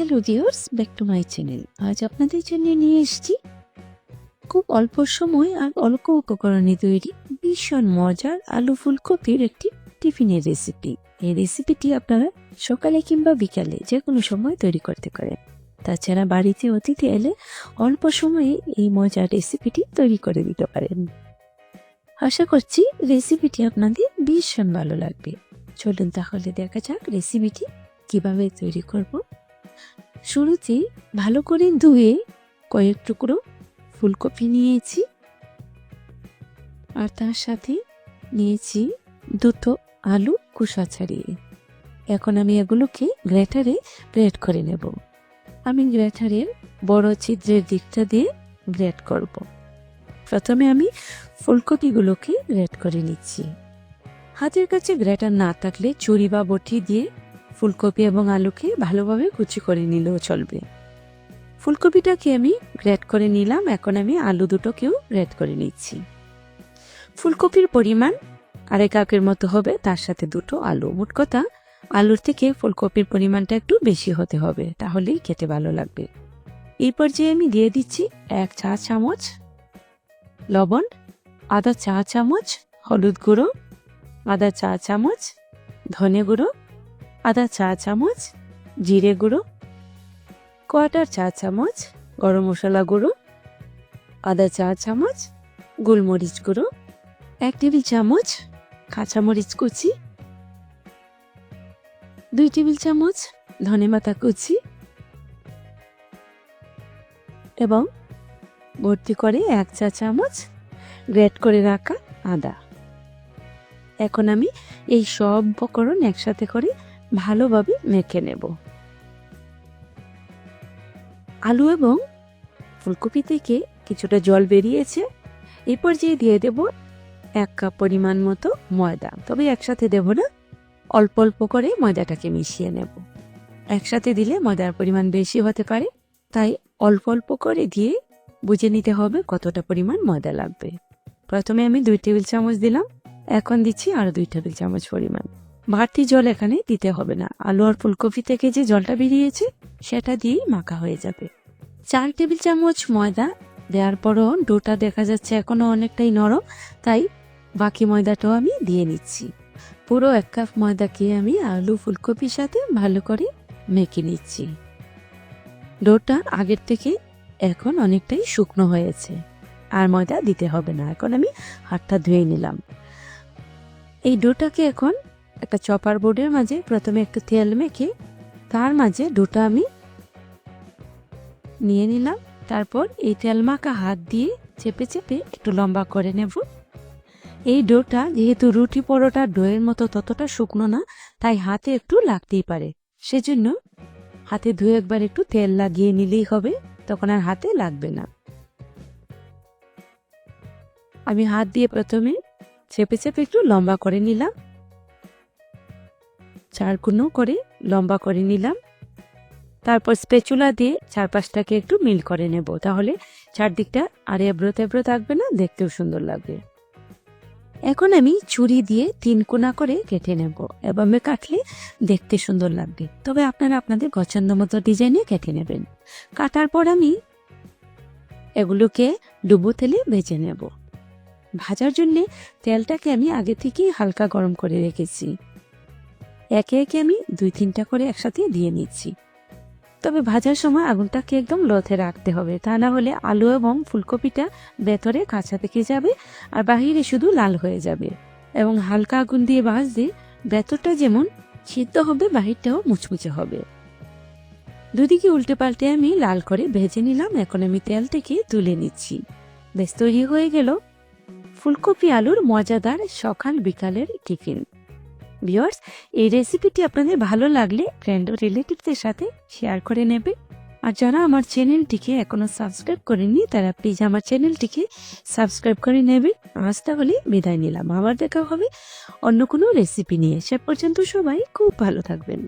Hello dears back to my channel আজ আপনাদের জন্য নিয়ে এসেছি খুব অল্প সময় আর অল্প উপকরণে তৈরি ভীষণ মজার আলু ফুলকপির একটি টিফিনের রেসিপি এই রেসিপিটি আপনারা সকালে কিংবা বিকালে যে কোনো সময় তৈরি করতে পারেন। তাছাড়া বাড়িতে অতিথি এলে অল্প সময়ে এই মজার রেসিপিটি তৈরি করে দিতে পারেন। আশা করছি রেসিপিটি আপনাদের ভীষণ ভালো লাগবে। চলুন তাহলে দেখা যাক রেসিপিটি কীভাবে তৈরি করব। শুরুতে ভালো করে ধুয়ে কয়েক টুকরো ফুলকপি নিয়েছি আর তার সাথে নিয়েছি দুটো আলু কুসা ছাড়িয়ে। এখন আমি এগুলোকে গ্রেটারে গ্রেট করে নেব। আমি গ্রেটারের বড় ছিদ্রের দিকটা দিয়ে গ্রেট করব। প্রথমে আমি ফুলকপিগুলোকে গ্রেট করে নিচ্ছি। হাতের কাছে গ্রেটার না থাকলে চুরি বা বটি দিয়ে ফুলকপি এবং আলুকে ভালোভাবে কুচি করে নিলেও চলবে। ফুলকপিটাকে আমি গ্রেট করে নিলাম, এখন আমি আলু দুটোকেও গ্রেড করে নিচ্ছি। ফুলকপির পরিমাণ আরেক আকের মতো হবে, তার সাথে দুটো আলু। মোট কথা, আলুর থেকে ফুলকপির পরিমাণটা একটু বেশি হতে হবে, তাহলেই খেতে ভালো লাগবে। এই পর্যায়ে আমি দিয়ে দিচ্ছি এক চা চামচ লবণ, আদা চা চামচ, হলুদ গুঁড়ো, আদা চা চামচ, ধনে গুঁড়ো আদা চা চামচ, জিরে গুঁড়ো, কোয়াটার চা চামচ, গরম মশলা গুঁড়ো, আদা চা চামচ, গোলমরিচ গুঁড়ো, এক টেবিল চামচ কাঁচামরিচ কুচি, দুই টেবিল চামচ ধনে পাতা কুচি এবং ভর্তি করে এক চা চামচ গ্রেট করে রাখা আদা। এখন আমি এই সব উপকরণ একসাথে করে ভালোভাবে মেখে নেব। আলু এবং ফুলকপি থেকে কিছুটা জল বেরিয়েছে। এই পর্যায়ে দিয়ে দেব এক কাপ পরিমাণ মতো ময়দা। তবে একসাথে দেব না, অল্প অল্প করে ময়দাটাকে মিশিয়ে নেব। একসাথে দিলে ময়দার পরিমাণ বেশি হতে পারে, তাই অল্প অল্প করে দিয়ে বুঝে নিতে হবে কতটা পরিমাণ ময়দা লাগবে। প্রথমে আমি দুই টেবিল চামচ দিলাম, এখন দিচ্ছি আরও দুই টেবিল চামচ পরিমাণ। বাড়তি জল এখানে দিতে হবে না। আলু আর ফুলকপি থেকে যে জলটা বেরিয়েছে, সেটা দিয়েই মাখা হয়ে যাবে। চার টেবিল চামচ ময়দা, দেওয়ার পরও ডোটা দেখা যাচ্ছে এখনও অনেকটাই নরম, তাই বাকি ময়দাটাও আমি দিয়ে নিচ্ছি। পুরো এক কাপ ময়দাকে আমি আলু ফুলকপির সাথে ভালো করে মেখে নিচ্ছি। ডোটা আগের থেকে এখন অনেকটাই শুকনো হয়েছে, আর ময়দা দিতে হবে না। এখন আমি হাতটা ধুয়ে নিলাম। এই ডোটাকে এখন একটা চপার বোর্ডের মাঝে প্রথমে একটু তেল মেখে তার মাঝে ডোটা আমি নিয়ে নিলাম। তারপর এই তেল মাখা হাত দিয়ে চেপে চেপে একটু লম্বা করে নেব। এই ডোটা যেহেতু রুটি পরোটা ডোয়ের মতো ততটা শুকনো না, তাই হাতে একটু লাগতেই পারে। সেজন্য হাতে ধুয়ে একবার একটু তেল লাগিয়ে নিলেই হবে, তখন আর হাতে লাগবে না। আমি হাত দিয়ে প্রথমে চেপে চেপে একটু লম্বা করে নিলাম। চারকুনো করে লম্বা করে নিলাম। তারপর স্পেচুলা দিয়ে চারপাশটাকে একটু মিল করে নেব। তাহলে চারদিকটা আর এবড়ো তেব্রো থাকবে না, দেখতেও সুন্দর লাগবে। এখন আমি ছুরি দিয়ে তিন কোনা করে কেটে নেব এভাবে কাটলে দেখতে সুন্দর লাগবে। তবে আপনারা আপনাদের পছন্দ মতো ডিজাইনে কেটে নেবেন। কাটার পর আমি এগুলোকে ডুবো তেলে ভেজে নেব। ভাজার জন্যে তেলটাকে আমি আগে থেকেই হালকা গরম করে রেখেছি। একে একে আমি দুই তিনটা করে একসাথে দিয়ে নিচ্ছি। তবে ভাজার সময় আগুনটাকে একদম লথে রাখতে হবে, তা না হলে আলু এবং ফুলকপিটা ভেতরে কাঁচা থেকে যাবে আর বাহিরে শুধু লাল হয়ে যাবে এবং হালকা আগুন দিয়ে ভাজলে ভেতরটা যেমন সিদ্ধ হবে, বাহিরটাও মুচমুচে হবে। দুদিকে উল্টে পাল্টে আমি লাল করে ভেজে নিলাম, এখন আমি তেল থেকে তুলে নিচ্ছি। বেশ তৈরি হয়ে গেল ফুলকপি আলুর মজাদার সকাল বিকালের টিফিন। ভিওর্স এই রেসিপিটি আপনাদের ভালো লাগলে ফ্রেন্ড ও রিলেটিভদের সাথে শেয়ার করে নেবে। আর যারা আমার চ্যানেলটিকে এখনও সাবস্ক্রাইব করেনি তারা প্লিজ আমার চ্যানেলটিকে সাবস্ক্রাইব করে নেবে। আজ তাহলে বিদায় নিলাম। আবার দেখা হবে অন্য কোনো রেসিপি নিয়ে। সে পর্যন্ত সবাই খুব ভালো থাকবেন।